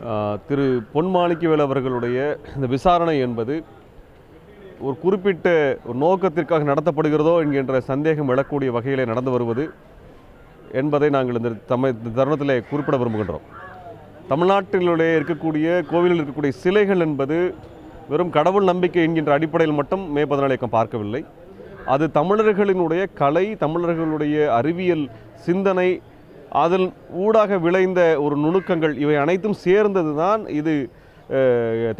திரு திரு பொன்மாணிக்கவேல் அவர்களுடைய இந்த விசாரணை என்பது ஒரு குறிப்பிட்ட ஒரு நோக்கத்திற்காக நடத்தப்படுகிறதோ என்கின்ற சந்தேகம் எழக்கூடிய வகையிலே நடந்து வருவது என்பதை நாங்கள் இந்த தம இந்த குறிப்பிட விரும்புகின்றோம். தமிழ்நாட்டிலுடைய இருக்கக்கூடிய கோவிலில் இருக்கக்கூடிய சிலைகள் என்பது வெறும் கடவுள் நம்பிக்கை என்கின்ற அடிப்படையில் மட்டும் மே பதினாலு இயக்கம் பார்க்கவில்லை. அது தமிழர்களினுடைய கலை தமிழர்களுடைய அறிவியல் சிந்தனை அதில் ஊடாக விளைந்த ஒரு நுணுக்கங்கள் இவை அனைத்தும் சேர்ந்தது தான் இது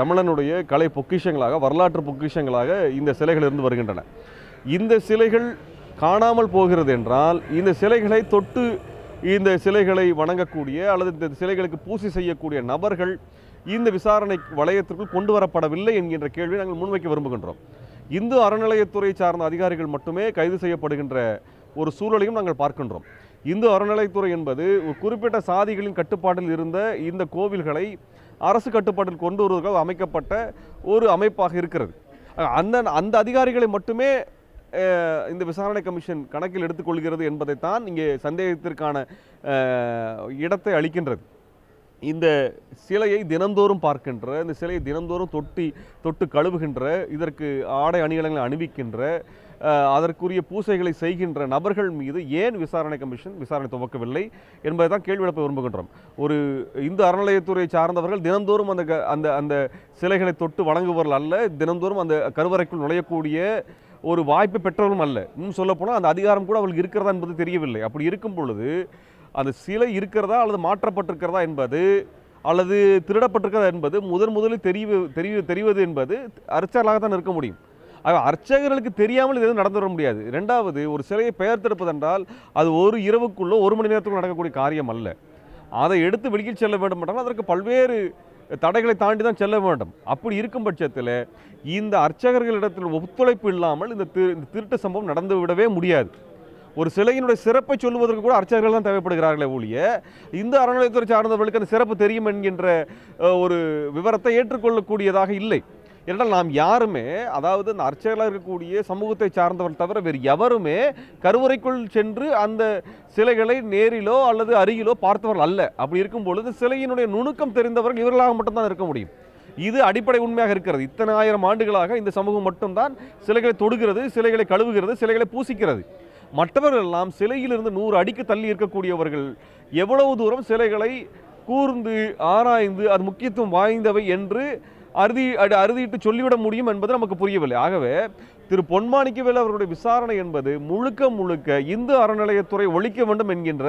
தமிழனுடைய கலை பொக்கிஷங்களாக வரலாற்று பொக்கிஷங்களாக இந்த சிலைகள் இருந்து வருகின்றன. இந்த சிலைகள் காணாமல் போகிறது என்றால் இந்த சிலைகளை தொட்டு இந்த சிலைகளை வணங்கக்கூடிய அல்லது இந்த சிலைகளுக்கு பூசி செய்யக்கூடிய நபர்கள் இந்த விசாரணை வளையத்திற்குள் கொண்டு வரப்படவில்லை என்கின்ற கேள்வியை நாங்கள் முன்வைக்க விரும்புகின்றோம். இந்து அறநிலையத்துறை சார்ந்த அதிகாரிகள் மட்டுமே கைது செய்யப்படுகின்ற ஒரு சூழலையும் நாங்கள் பார்க்கின்றோம். இந்து அறநிலையத்துறை என்பது குறிப்பிட்ட சாதிகளின் கட்டுப்பாட்டில் இருந்த இந்த கோவில்களை அரசு கட்டுப்பாட்டில் கொண்டு வருவதற்காக அமைக்கப்பட்ட ஒரு அமைப்பாக இருக்கிறது. அந்த அந்த அதிகாரிகளை மட்டுமே இந்த விசாரணை கமிஷன் கணக்கில் எடுத்துக்கொள்கிறது என்பதைத்தான் இங்கே சந்தேகத்திற்கான இடத்தை அளிக்கின்றது. இந்த சிலையை தினந்தோறும் பார்க்கின்ற இந்த சிலையை தினந்தோறும் தொட்டி தொட்டு கழுவுகின்ற இதற்கு ஆடை அணிகலங்களை அணிவிக்கின்ற அதற்குரிய பூசைகளை செய்கின்ற நபர்கள் மீது ஏன் விசாரணை கமிஷன் விசாரணை துவக்கவில்லை என்பதை தான் கேள்வி எழுப்ப விரும்புகின்றோம். ஒரு இந்து அறநிலையத்துறை சார்ந்தவர்கள் தினந்தோறும் அந்த அந்த அந்த சிலைகளை தொட்டு வணங்குபவர்கள் அல்ல தினந்தோறும் அந்த கருவறைக்குள் நுழையக்கூடிய ஒரு வாய்ப்பை பெற்றவரும் அல்ல. இன்னும் சொல்லப்போனால் அந்த அதிகாரம் கூட அவர்களுக்கு இருக்கிறதா என்பது தெரியவில்லை. அப்படி இருக்கும் பொழுது அந்த சிலை இருக்கிறதா அல்லது மாற்றப்பட்டிருக்கிறதா என்பது அல்லது திருடப்பட்டிருக்கிறதா என்பது முதன் முதலில் தெரிய தெரிய தெரிவது என்பது அர்ச்சகர்களாக தான் இருக்க முடியும். அர்ச்சகர்களுக்கு தெரியாமல் இது எதுவும் நடந்து வர முடியாது. ரெண்டாவது ஒரு சிலையை பெயர் என்றால் அது ஒரு இரவுக்குள்ளோ ஒரு மணி நேரத்துக்குள்ள நடக்கக்கூடிய காரியம் அல்ல. அதை எடுத்து வெளியில் செல்ல வேண்டும் என்றால் அதற்கு பல்வேறு தடைகளை தாண்டி தான் செல்ல வேண்டும். அப்படி இருக்கும் பட்சத்தில் இந்த அர்ச்சகர்களிடத்தில் ஒத்துழைப்பு இல்லாமல் இந்த திரு இந்த திருட்டு சம்பவம் நடந்து விடவே முடியாது. ஒரு சிலையினுடைய சிறப்பை சொல்லுவதற்கு கூட அர்ச்சகர்கள் தான் தேவைப்படுகிறார்களே ஒழிய இந்த அறநிலையத்துறை சார்ந்தவர்களுக்கு அந்த சிறப்பு தெரியும் என்கின்ற ஒரு விவரத்தை ஏற்றுக்கொள்ளக்கூடியதாக இல்லை. என்றால் நாம் யாருமே அதாவது இந்த அர்ச்சகர்களாக இருக்கக்கூடிய சமூகத்தை சார்ந்தவர் தவிர வேறு எவருமே கருவறைக்குள் சென்று அந்த சிலைகளை நேரிலோ அல்லது அருகிலோ பார்த்தவர்கள் அல்ல. அப்படி இருக்கும் பொழுது சிலையினுடைய நுணுக்கம் தெரிந்தவர்கள் இவர்களாக மட்டும்தான் இருக்க முடியும். இது அடிப்படை உண்மையாக இருக்கிறது. இத்தனை ஆயிரம் ஆண்டுகளாக இந்த சமூகம் மட்டும்தான் சிலைகளை தொடுகிறது சிலைகளை கழுவுகிறது சிலைகளை பூசிக்கிறது. மற்றவர்கள் எல்லாம் சிலையிலிருந்து நூறு அடிக்கு தள்ளி இருக்கக்கூடியவர்கள். எவ்வளவு தூரம் சிலைகளை கூர்ந்து ஆராய்ந்து அது முக்கியத்துவம் வாய்ந்தவை என்று அறுதி அடு அறுதிட்டு சொல்லிவிட முடியும் என்பது நமக்கு புரியவில்லை. ஆகவே திரு பொன்மாணிக்கவேல் அவருடைய விசாரணை என்பது முழுக்க முழுக்க இந்து அறநிலையத்துறை ஒழிக்க வேண்டும் என்கின்ற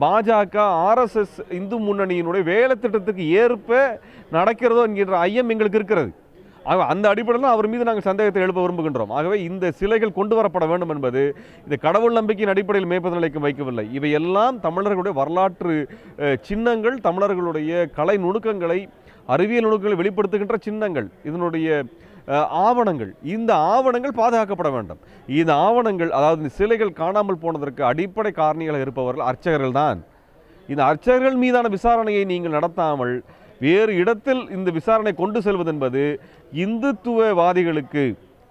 பாஜக ஆர்எஸ்எஸ் இந்து முன்னணியினுடைய வேலை திட்டத்துக்கு ஏற்ப நடக்கிறதோ என்கின்ற ஐயம் எங்களுக்கு இருக்கிறது. அந்த அடிப்படையில் அவர் மீது நாங்கள் சந்தேகத்தை எழுப்ப விரும்புகின்றோம். ஆகவே இந்த சிலைகள் கொண்டு வரப்பட வேண்டும் என்பது இந்த கடவுள் நம்பிக்கையின் அடிப்படையில் மேய்ப்பது நிலைக்கு வைக்கவில்லை. இவையெல்லாம் தமிழர்களுடைய வரலாற்று சின்னங்கள் தமிழர்களுடைய கலை நுணுக்கங்களை அறிவியல் நுணுக்கங்களை வெளிப்படுத்துகின்ற சின்னங்கள் இதனுடைய ஆவணங்கள். இந்த ஆவணங்கள் பாதுகாக்கப்பட வேண்டும். இந்த ஆவணங்கள் அதாவது இந்த சிலைகள் காணாமல் போனதற்கு அடிப்படை காரணிகளாக இருப்பவர்கள் அர்ச்சகர்கள் தான். இந்த அர்ச்சகர்கள் மீதான விசாரணையை நீங்கள் நடத்தாமல் வேறு இடத்தில் இந்த விசாரணை கொண்டு செல்வது என்பது இந்துத்துவவாதிகளுக்கு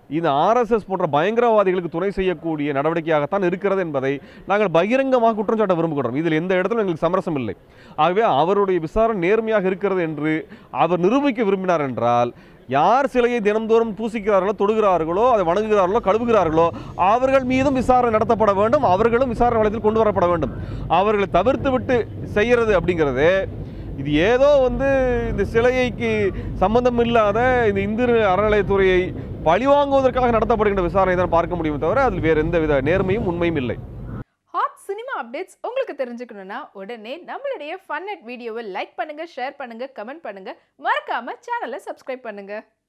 இந்த ஆர்எஸ்எஸ் போன்ற பயங்கரவாதிகளுக்கு துணை செய்யக்கூடிய நடவடிக்கையாகத்தான் இருக்கிறது என்பதை நாங்கள் பகிரங்கமாக குற்றம் சாட்ட விரும்புகிறோம் இதில் எந்த இடத்திலும் எங்களுக்கு சமரசம் இல்லை. ஆகவே அவருடைய விசாரணை நேர்மையாக இருக்கிறது என்று அவர் நிரூபிக்க விரும்பினார் என்றால் யார் சிலையை தினம்தோறும் பூசிக்கிறார்களோ தொடுகிறார்களோ அதை வணங்குகிறார்களோ கழுவுகிறார்களோ அவர்கள் மீதும் விசாரணை நடத்தப்பட வேண்டும். அவர்களும் விசாரணை வளையத்தில் கொண்டு வரப்பட வேண்டும். அவர்களை தவிர்த்து விட்டு செய்கிறது அப்படிங்கிறது இது ஏதோ வந்து இந்த சிலையைக்கு சம்பந்தம் இல்லாத இந்த இந்து அறநிலையத்துறையை பழிவாங்குவதற்காக நடத்தப்படுகின்ற விசாரணை தான் பார்க்க முடியுமே தவிர அதில் வேறு எந்த வித நேர்மையும் உண்மையும் இல்லை. ஹாட் சினிமா அப்டேட்ஸ் உங்களுக்கு தெரிஞ்சுக்கணும்னா உடனே நம்மளுடைய ஃபன் அட் வீடியோவை லைக் பண்ணுங்கள் ஷேர் பண்ணுங்கள் கமெண்ட் பண்ணுங்கள் மறக்காமல் சேனலை சப்ஸ்கிரைப் பண்ணுங்கள்